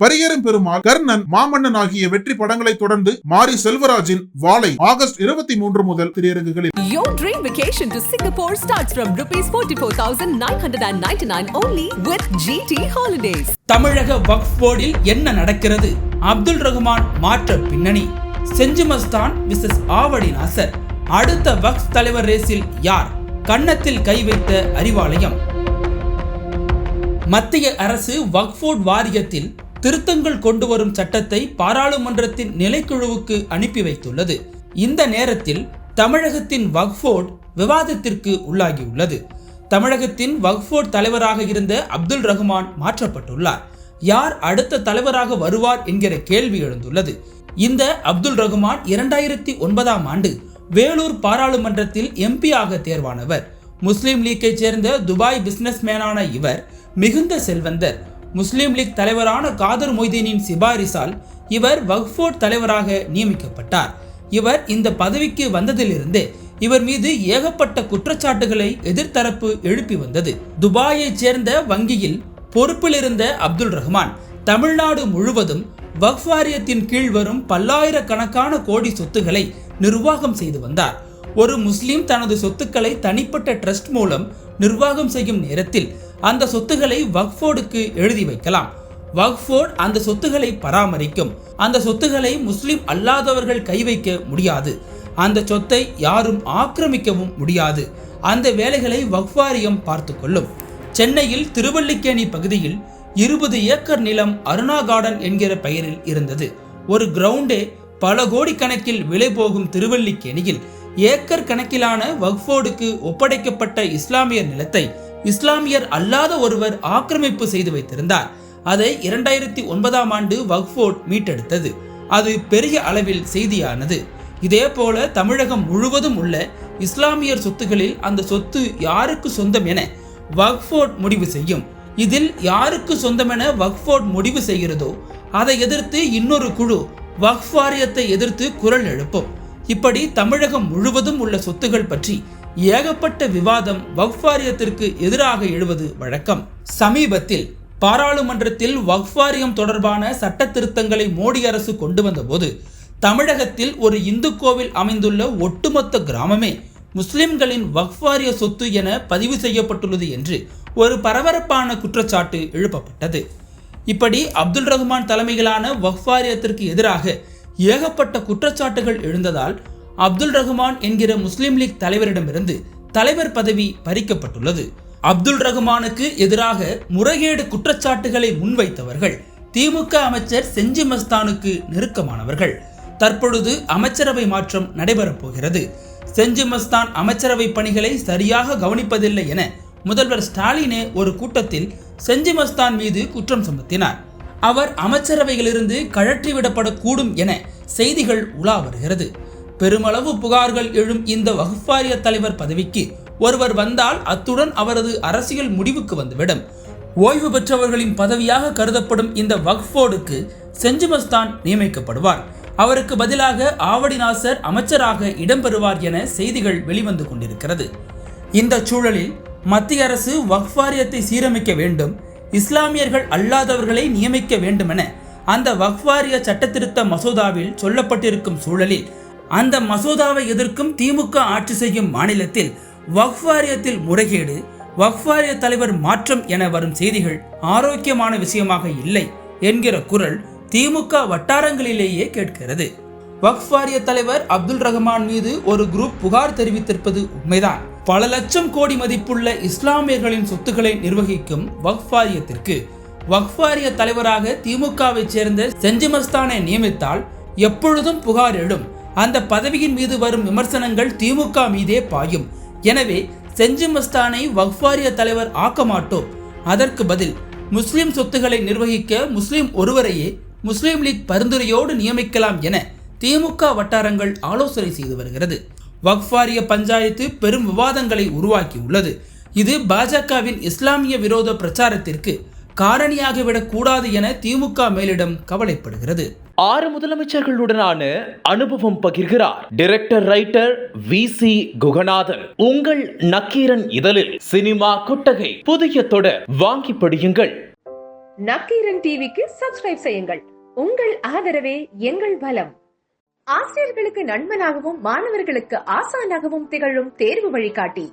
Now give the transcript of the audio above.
பரியரும் பெருமாள் கர்ணன் மாமன்னன் ஆகிய வெற்றி படங்களை தொடர்ந்து மாரி செல்வராஜின் வாளை ஆகஸ்ட் இருபத்தி மூன்று முதல் திரையரங்குகளில். Your dream vacation to Singapore starts from rupees 44,999 only with GT Holidays. தமிழக வக்ஃப் போர்டில் என்ன நடக்கிறது? அப்துல் ரஹ்மான் மாற்ற பின்னணி. செஞ்சு மஸ்தான் விசஸ் ஆவடி நாசர் அடுத்த வக்ஃப் தலைவர் ரேஸில் யார்? கன்னத்தில் கை வைத்த அறிவாலயம். மத்திய அரசு வக்ஃபோர்ட் வாரியத்தில் திருத்தங்கள் கொண்டு வரும் சட்டத்தை பாராளுமன்றத்தின் நிலைக்குழுவுக்கு அனுப்பி வைத்துள்ளது. இந்த நேரத்தில் தமிழகத்தின் வக்ஃபோர்ட் விவாதத்திற்கு உள்ளாகியுள்ளது. தமிழகத்தின் வக்ஃபோர்ட் தலைவராக இருந்த அப்துல் ரஹ்மான் மாற்றப்பட்டுள்ளார். யார் அடுத்த தலைவராக வருவார் என்கிற கேள்வி எழுந்துள்ளது. இந்த அப்துல் ரஹ்மான் இரண்டாயிரத்தி ஒன்பதாம் ஆண்டு வேலூர் பாராளுமன்றத்தில் எம்பியாக தேர்வானவர். முஸ்லீம் லீக்கை சேர்ந்த துபாய் பிசினஸ்மேனான இவர் மிகுந்த செல்வந்தர். முஸ்லீம் லீக் தலைவரான காதர் மொய்தீனின் சிபாரிசால் இவர் வக்ஃபோர்ட் தலைவராக நியமிக்கப்பட்டார். இவர் இந்த பதவிக்கு வந்ததிலிருந்து இவர் மீது ஏகப்பட்ட குற்றச்சாட்டுகளை எதிர்த்தரப்பு எழுப்பி வந்தது. துபாயைச் சேர்ந்த வங்கியில் பொறுப்பில் இருந்த அப்துல் ரஹ்மான் தமிழ்நாடு முழுவதும் வக்ஃப் வாரியத்தின் கீழ் வரும் பல்லாயிரக்கணக்கான கோடி சொத்துக்களை நிர்வாகம் செய்து வந்தார். ஒரு முஸ்லீம் தனது சொத்துக்களை தனிப்பட்ட ட்ரஸ்ட் மூலம் நிர்வாகம் செய்யும் நேரத்தில் அந்த சொத்துக்களை வக்ஃபோர்டுக்கு எழுதி வைக்கலாம். வக்ஃபோர்ட் அந்த சொத்துக்களை பராமரிக்கும். அந்த சொத்துக்களை முஸ்லிம் அல்லாதவர்கள் கை வைக்க முடியாது. அந்த சொத்தை யாரும் ஆக்கிரமிக்கவும் முடியாது. அந்த வேலைகளை வக்ஃபாரியம் பார்த்து கொள்ளும். சென்னையில் திருவல்லிக்கேணி பகுதியில் இருபது ஏக்கர் நிலம் அருணா கார்டன் என்கிற பெயரில் இருந்தது. ஒரு கிரவுண்டே பல கோடிக்கணக்கில் விலை போகும் திருவல்லிக்கேணியில் ஏக்கர் கணக்கிலான வக்ஃபோர்டுக்கு ஒப்படைக்கப்பட்ட இஸ்லாமிய நிலத்தை இஸ்லாமியர் அல்லாத ஒருவர் ஆக்கிரமிப்பு செய்து வைத்திருந்தார். அதை இரண்டாயிரத்தி ஒன்பதாம் ஆண்டு வக்ஃபோர்ட் மீட்டெடுத்தது. அது பெரிய அளவில் செய்தியானது. இதே போல தமிழகம் முழுவதும் உள்ள இஸ்லாமியர் சொத்துகளில் அந்த சொத்து யாருக்கு சொந்தம் என வக்ஃபோர்ட் முடிவு செய்யும். இதில் யாருக்கு சொந்தமென வக்ஃபோர்ட் முடிவு செய்கிறதோ அதை எதிர்த்து இன்னொரு குழு வக்ஃப் வாரியத்தை எதிர்த்து குரல் எழுப்பும். இப்படி தமிழகம் முழுவதும் உள்ள சொத்துகள் பற்றி ஏகப்பட்ட விவாதம் வக்ஃபாரியத்திற்கு எதிராக எழுவது வழக்கம். சமீபத்தில் பாராளுமன்றத்தில் வக்ஃபாரியம் தொடர்பான சட்ட திருத்தங்களை மோடி அரசு கொண்டு வந்தபோது தமிழகத்தில் ஒரு இந்து கோவில் அமைந்துள்ள ஒட்டுமொத்த கிராமமே முஸ்லிம்களின் வக்ஃபாரிய சொத்து என பதிவு செய்யப்பட்டுள்ளது என்று ஒரு பரபரப்பான குற்றச்சாட்டு எழுப்பப்பட்டது. இப்படி அப்துல் ரஹ்மான் தலைமையிலான வக்ஃபாரியத்திற்கு எதிராக ஏகப்பட்ட குற்றச்சாட்டுகள் எழுந்ததால் அப்துல் ரஹ்மான் என்கிற முஸ்லிம் லீக் தலைவரிடமிருந்து தலைவர் பதவி பறிக்கப்பட்டுள்ளது. அப்துல் ரஹ்மானுக்கு எதிராக முறைகேடு குற்றச்சாட்டுகளை முன்வைத்தவர்கள் திமுக அமைச்சர் செஞ்சி மஸ்தானுக்கு நெருக்கமானவர்கள். தற்பொழுது அமைச்சரவை மாற்றம் நடைபெறப் போகிறது. செஞ்சி மஸ்தான் அமைச்சரவை பணிகளை சரியாக கவனிப்பதில்லை என முதல்வர் ஸ்டாலினே ஒரு கூட்டத்தில் செஞ்சி மஸ்தான் மீது குற்றம் சுமத்தினார். அவர் அமைச்சரவையிலிருந்து கழற்றிவிடப்படக்கூடும் என செய்திகள் உலா வருகிறது. பெருமளவு புகார்கள் எழும் இந்த வகுப்பாரிய தலைவர் பதவிக்கு ஒருவர் வந்தால் அத்துடன் அவரது அரசியல் முடிவுக்கு வந்துவிடும். ஓய்வு பெற்றவர்களின் பதவியாக கருதப்படும் இந்த வக்ஃபோர்டுக்கு செஞ்சுமஸ்தான் நியமிக்கப்படுவார். அவருக்கு பதிலாக ஆவடி நாசர் அமைச்சராக இடம்பெறுவார் என செய்திகள் வெளிவந்து கொண்டிருக்கிறது. இந்த சூழலில் மத்திய அரசு வக்ஃப் வாரியத்தை சீரமைக்க வேண்டும் இஸ்லாமியர்கள் அல்லாதவர்களை நியமிக்க வேண்டுமென அந்த வக்ஃப் வாரிய சட்டத்திருத்த மசோதாவில் சொல்லப்பட்டிருக்கும் சூழலில் அந்த மசோதாவை எதிர்க்கும் திமுக ஆட்சி செய்யும் மாநிலத்தில் வக்ஃபாரியத்தில் முறைகேடு வக்ஃபாரிய தலைவர் மாற்றம் என வரும் செய்திகள் ஆரோக்கியமான விஷயமாக இல்லை என்கிற குரல் திமுக வட்டாரங்களிலேயே கேட்கிறது. வக்ஃபாரிய தலைவர் அப்துல் ரஹ்மான் மீது ஒரு குரூப் புகார் தெரிவித்திருப்பது உண்மைதான். பல லட்சம் கோடி மதிப்புள்ள இஸ்லாமியர்களின் சொத்துக்களை நிர்வகிக்கும் வக்ஃபாரியத்திற்கு வாரியத்திற்கு வாரிய தலைவராக திமுகவை சேர்ந்த செஞ்சிமஸ்தானை நியமித்தால் எப்பொழுதும் புகார் எழும். அந்த பதவியின் மீது வரும் விமர்சனங்கள் திமுக மீதே பாயும். எனவே செஞ்சிமஸ்தானை மஸ்தானை வாரிய தலைவர் ஆக்க மாட்டோம். அதற்கு பதில் முஸ்லிம் சொத்துக்களை நிர்வகிக்க முஸ்லிம் ஒருவரையே முஸ்லிம் லீக் பரிந்துரையோடு நியமிக்கலாம் என திமுக வட்டாரங்கள் ஆலோசனை செய்து வருகிறது. வக்ஃபாரிய பஞ்சாயத்து பெரும் விவாதங்களை உருவாக்கியுள்ளது. இது பாஜகவின் இஸ்லாமிய விரோத பிரச்சாரத்திற்கு காரணியாகிவிடக் கூடாது என திமுக மேலிடம் கவலைப்படுகிறது. ஆறு முதலமைச்சர்களுடனான அனுபவம் பகிர்கிறார். Director writer V C Guhanathan. உங்கள் நக்கீரன் இதழில் சினிமா கொட்டகை புதிய தொடர் வாங்கி படியுங்கள். நக்கீரன் டிவிக்கு சப்ஸ்கிரைப் செய்யுங்கள். உங்கள் ஆதரவே எங்கள் பலம் ஆசிரியர்களுக்கு நண்பனாகவும் மாணவர்களுக்கு ஆசானாகவும் திகழும் தேர்வு வழிகாட்டி.